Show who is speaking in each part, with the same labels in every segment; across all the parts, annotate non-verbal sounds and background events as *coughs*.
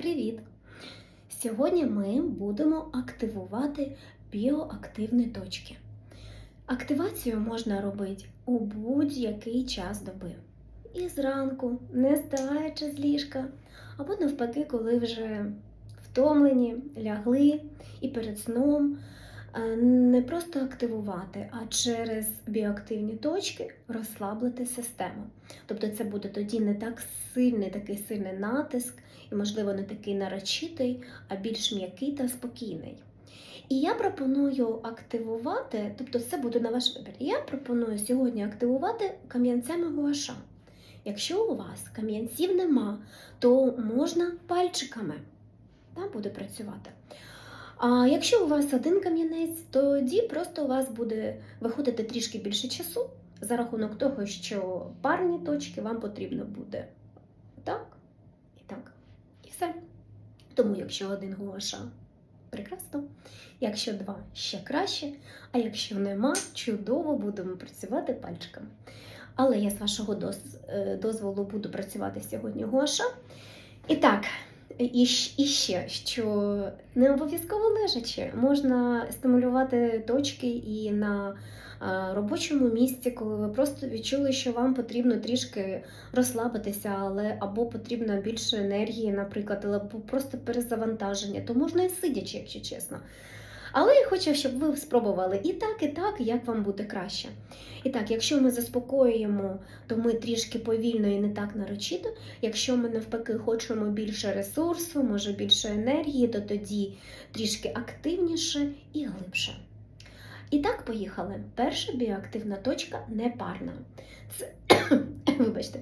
Speaker 1: Привіт! Сьогодні ми будемо активувати біоактивні точки. Активацію можна робити у будь-який час доби. І зранку, не здаваючи з ліжка, або навпаки, коли вже втомлені, лягли і перед сном не просто активувати, а через біоактивні точки розслабити систему. Тобто це буде тоді не так сильний, такий сильний натиск, і, можливо, не такий нарочитий, а більш м'який та спокійний. І я пропоную активувати, тобто це буде на ваш вибір. Я пропоную сьогодні активувати кам'янцями гуаша. Якщо у вас кам'янців нема, то можна пальчиками да, буде працювати. А якщо у вас один кам'янець, тоді просто у вас буде виходити трішки більше часу за рахунок того, що парні точки вам потрібно буде так і так. І все. Тому, якщо один гуаша, прекрасно. Якщо два ще краще. А якщо нема, чудово будемо працювати пальчиками. Але я з вашого е, дозволу буду працювати сьогодні гуаша. І так, і, і ще, що не обов'язково лежачи, можна стимулювати точки і на робочому місці, коли ви просто відчули, що вам потрібно трішки розслабитися, але або потрібно більше енергії, наприклад, або просто перезавантаження, то можна і сидячи, якщо чесно. Але я хочу, щоб ви спробували і так, і так, як вам буде краще. І так, якщо ми заспокоюємо, то ми трішки повільно і не так нарочито. Якщо ми навпаки хочемо більше ресурсу, може більше енергії, то тоді трішки активніше і глибше. І так, поїхали. Перша біоактивна точка непарна. Це, *coughs* вибачте,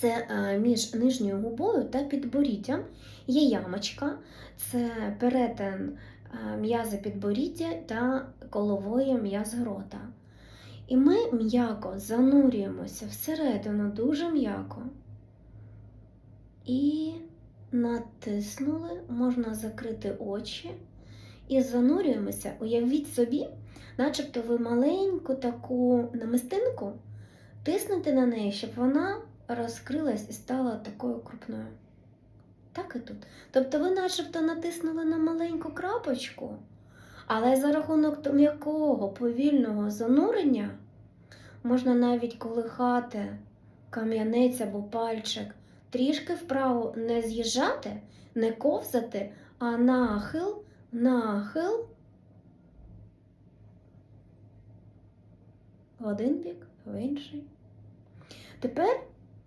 Speaker 1: це е, між нижньою губою та підборіддям є ямочка, це перетин м'язи підборіддя та колової м'язи рота. І ми м'яко занурюємося всередину дуже м'яко. І натиснули, можна закрити очі. І занурюємося, уявіть собі, начебто ви маленьку таку намистинку тиснете на неї, щоб вона розкрилась і стала такою крупною. Так і тут. Тобто ви начебто натиснули на маленьку крапочку, але за рахунок м'якого повільного занурення можна навіть колихати кам'янець або пальчик, трішки вправо не з'їжджати, не ковзати, а нахил, нахил. В один бік, в інший. Тепер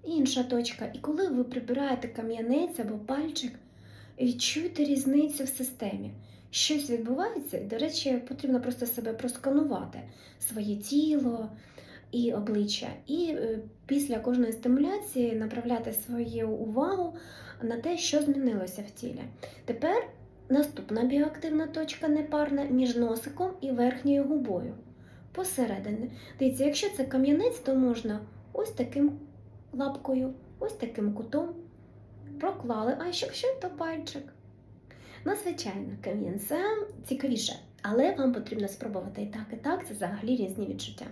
Speaker 1: інша точка. І коли ви прибираєте кам'янець або пальчик, відчуйте різницю в системі. Щось відбувається, до речі, потрібно просто себе просканувати, своє тіло і обличчя. І е, після кожної стимуляції направляти свою увагу на те, що змінилося в тілі. Тепер наступна біоактивна точка непарна між носиком і верхньою губою. Посередині. Дивіться, якщо це кам'янець, то можна ось таким лапкою, ось таким кутом проклали, а якщо то пальчик. Ну, звичайно, кам'янцем цікавіше, але вам потрібно спробувати і так, і так, це взагалі різні відчуття.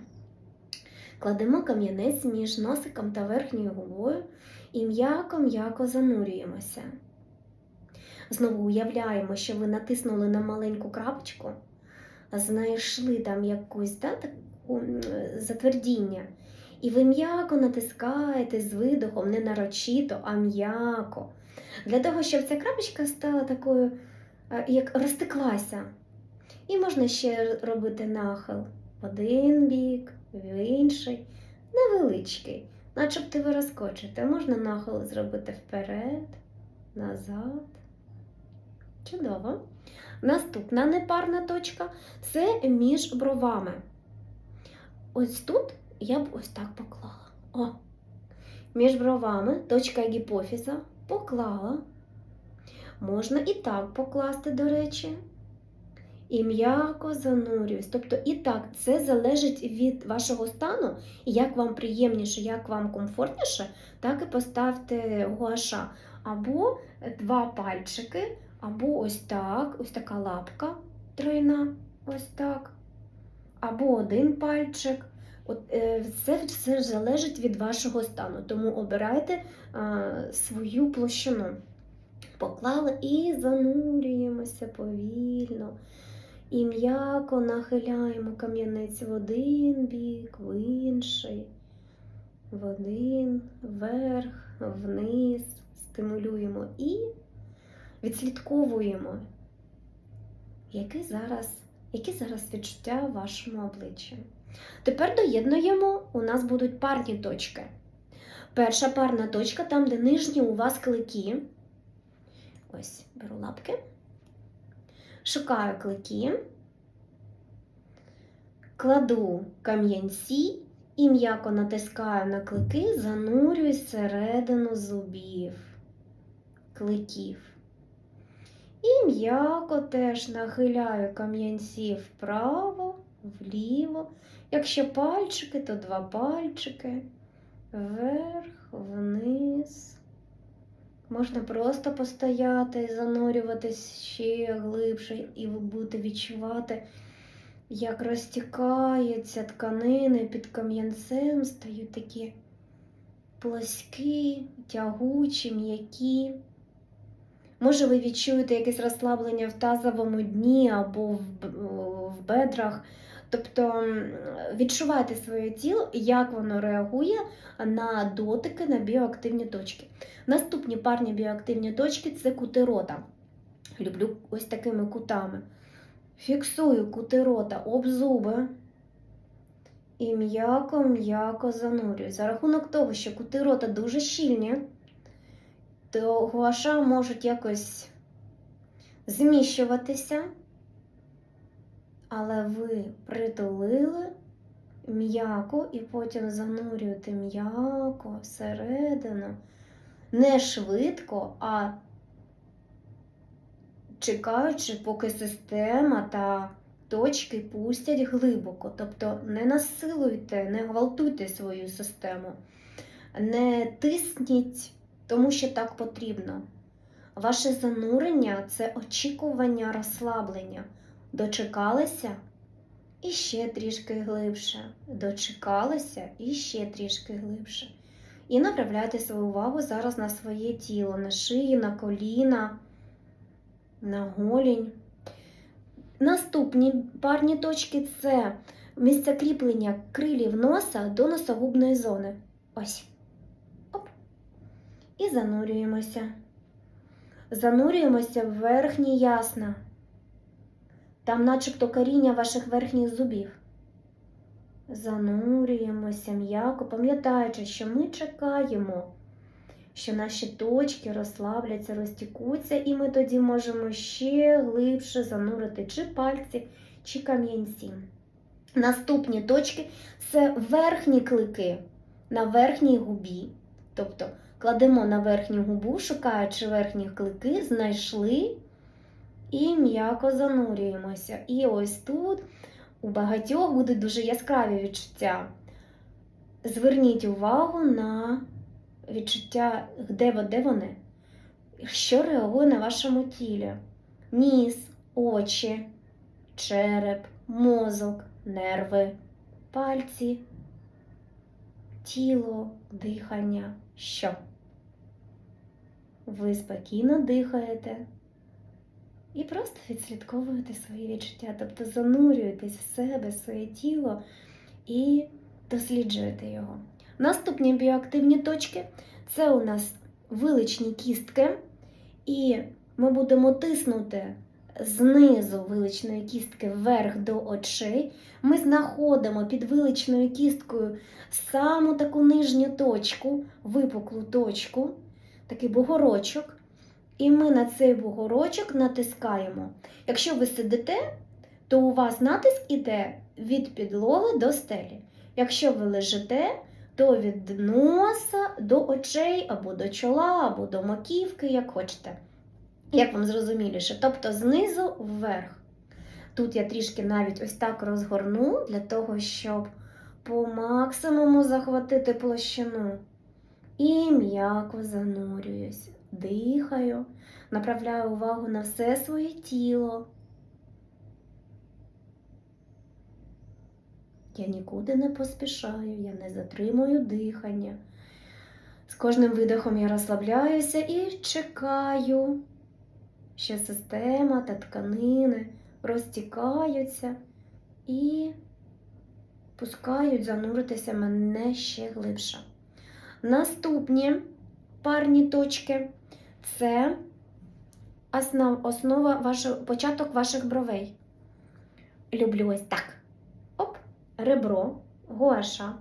Speaker 1: Кладемо кам'янець між носиком та верхньою губою і м'яко-м'яко занурюємося. Знову уявляємо, що ви натиснули на маленьку крапочку, знайшли там якусь да, таку затвердіння. І ви м'яко натискаєте з видохом, не нарочито, а м'яко. Для того, щоб ця крапочка стала такою, е, як розтеклася. І можна ще робити нахил в один бік, в інший, невеличкий. Начебто ви розкочите. Можна нахил зробити вперед, назад. Чудово. Наступна непарна точка це між бровами. Ось тут я б ось так поклала. О. Між бровами точка гіпофіза поклала. Можна і так покласти, до речі. І м'яко занурююсь. Тобто, і так, це залежить від вашого стану, і як вам приємніше, як вам комфортніше, так і поставте гуаша. Або два пальчики, або ось так, ось така лапка тройна, ось так. Або один пальчик. От, це все залежить від вашого стану, тому обирайте а, свою площину. Поклали і занурюємося повільно. І м'яко нахиляємо кам'янець в один бік, в інший, в один, вверх, вниз, стимулюємо і відслідковуємо, які зараз, які зараз відчуття в вашому обличчі. Тепер доєднуємо, у нас будуть парні точки. Перша парна точка, там, де нижні у вас клики. Ось, беру лапки. Шукаю клики, кладу кам'янці і м'яко натискаю на клики, занурююсь всередину зубів, кликів. І м'яко теж нахиляю кам'янці вправо, вліво. Якщо пальчики, то два пальчики. Вверх, вниз. Можна просто постояти і занурюватись ще глибше, і ви відчувати, як розтікаються тканини під кам'янцем, стають такі плоскі, тягучі, м'які. Може, ви відчуєте якесь розслаблення в тазовому дні або в бедрах. Тобто м, відчувайте своє тіло, як воно реагує на дотики, на біоактивні точки. Наступні парні біоактивні точки це кути рота. Люблю ось такими кутами. Фіксую кути рота об зуби і м'яко-м'яко занурюю. За рахунок того, що кути рота дуже щільні, то гуаша можуть якось зміщуватися, але ви притулили м'яко і потім занурюєте м'яко всередину. Не швидко, а чекаючи, поки система та точки пустять глибоко. Тобто не насилуйте, не гвалтуйте свою систему, не тисніть, тому що так потрібно. Ваше занурення це очікування розслаблення. Дочекалися і ще трішки глибше. Дочекалися і ще трішки глибше. І направляйте свою увагу зараз на своє тіло, на шию, на коліна, на голінь. Наступні парні точки це місце кріплення крилів носа до носогубної зони. Ось. Оп. І занурюємося. Занурюємося в верхні ясна. Там начебто коріння ваших верхніх зубів. Занурюємося м'яко, пам'ятаючи, що ми чекаємо, що наші точки розслабляться, розтікуться, і ми тоді можемо ще глибше занурити чи пальці, чи кам'янці. Наступні точки це верхні клики на верхній губі. Тобто кладемо на верхню губу, шукаючи верхні клики, знайшли і м'яко занурюємося. І ось тут у багатьох будуть дуже яскраві відчуття. Зверніть увагу на відчуття, де, вони, що реагує на вашому тілі. Ніс, очі, череп, мозок, нерви, пальці, тіло, дихання. Що? Ви спокійно дихаєте і просто відслідковуєте свої відчуття, тобто занурюєтесь в себе, своє тіло і досліджуєте його. Наступні біоактивні точки це у нас виличні кістки, і ми будемо тиснути знизу виличної кістки вверх до очей. Ми знаходимо під виличною кісткою саму таку нижню точку, випуклу точку, такий бугорочок. І ми на цей бугорочок натискаємо. Якщо ви сидите, то у вас натиск іде від підлоги до стелі. Якщо ви лежите, то від носа до очей, або до чола, або до маківки, як хочете. Як вам зрозуміліше, тобто знизу вверх. Тут я трішки навіть ось так розгорну для того, щоб по максимуму захватити площину. І м'яко занурююсь, дихаю, направляю увагу на все своє тіло. Я нікуди не поспішаю, я не затримую дихання. З кожним видихом я розслабляюся і чекаю, що система та тканини розтікаються і пускають зануритися мене ще глибше. Наступні парні точки це основ, основа вашого, початок ваших бровей. Люблю ось так. Оп, ребро, гуаша.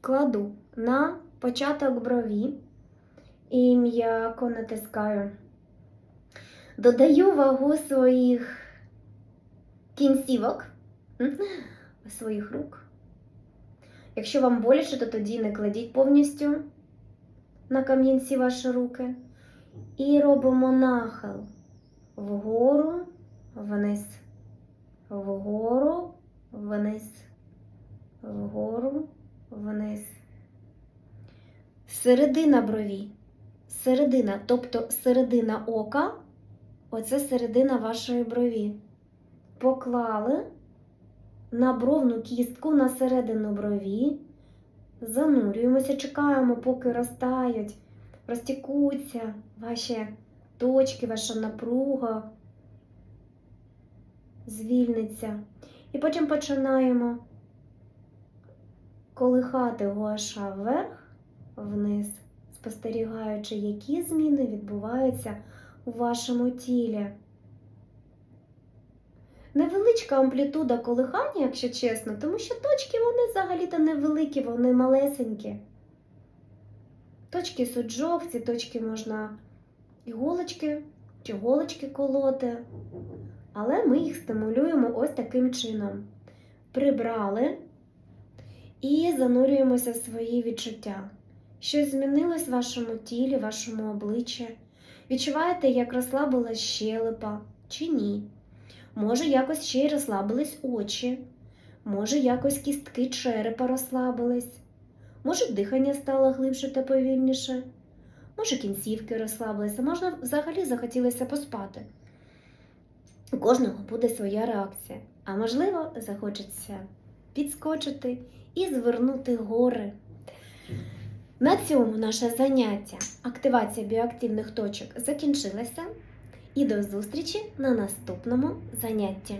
Speaker 1: Кладу на початок брові і м'яко натискаю. Додаю вагу своїх кінцівок, своїх рук. Якщо вам боляче, то тоді не кладіть повністю на кам'янці ваші руки. І робимо нахил вгору, вниз, вгору, вниз, вгору, вниз. Середина брові. Середина, тобто середина ока, оце середина вашої брові. Поклали на бровну кістку на середину брові. Занурюємося, чекаємо, поки розтають, розтікуться ваші точки, ваша напруга звільниться. І потім починаємо колихати гуаша вверх, вниз, спостерігаючи, які зміни відбуваються у вашому тілі. Невеличка амплітуда колихання, якщо чесно, тому що точки вони взагалі-то невеликі, вони малесенькі. Точки суджок, ці точки можна іголочки чи голочки колоти. Але ми їх стимулюємо ось таким чином. Прибрали і занурюємося в свої відчуття. Щось змінилось в вашому тілі, вашому обличчі. Відчуваєте, як розслабилась щелепа чи ні? Може, якось ще й розслабились очі, може, якось кістки черепа розслабились, може, дихання стало глибше та повільніше, може, кінцівки розслабилися, можна взагалі захотілося поспати. У кожного буде своя реакція, а можливо, захочеться підскочити і звернути гори. На цьому наше заняття активація біоактивних точок закінчилася. І до зустрічі на наступному занятті.